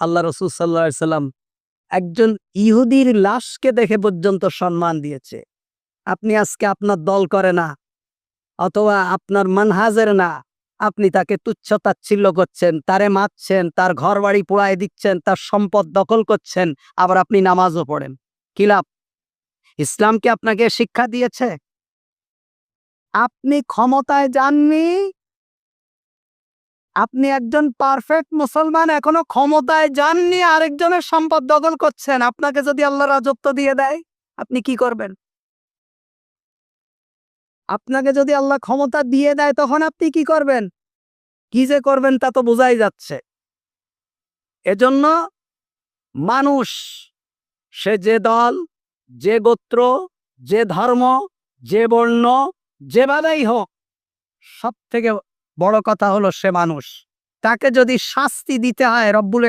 আল্লাহ রসুল সাল্লাহ সাল্লাম একজন ইহুদির লাশকে দেখে পর্যন্ত সম্মান দিয়েছে। আপনি আজকে আপনার দল করে না, অথবা আপনার মানহাজের না। আপনি তাকে তুচ্ছ তাচ্ছিল্য করছেন, তারে মারছেন, তার ঘর বাড়ি পোড়ায় দিচ্ছেন, তার সম্পদ দখল করছেন, আবার আপনি নামাজও পড়েন। কি লাভ? ইসলাম কি আপনাকে শিক্ষা দিয়েছে? আপনি ক্ষমতায় যাননি? আপনি একজন পারফেক্ট মুসলমান, এখনও ক্ষমতায় যাননি, আরেকজনের সম্পদ দখল করছেন। আপনাকে যদি আল্লাহ রাজত্ব দিয়ে দেয়, আপনি কি করবেন? আপনাকে যদি আল্লাহ ক্ষমতা দিয়ে দেয়, তখন আপনি কি করবেন? কি যে করবেন তা তো বোঝাই যাচ্ছে। এজন্য মানুষ, সে যে দল, যে গোত্র, যে ধর্ম, যে বর্ণ, যেভাবেই হোক সব থেকে বড় কথা হলো সে মানুষ। তাকে যদি শাস্তি দিতে হয় রব্বুল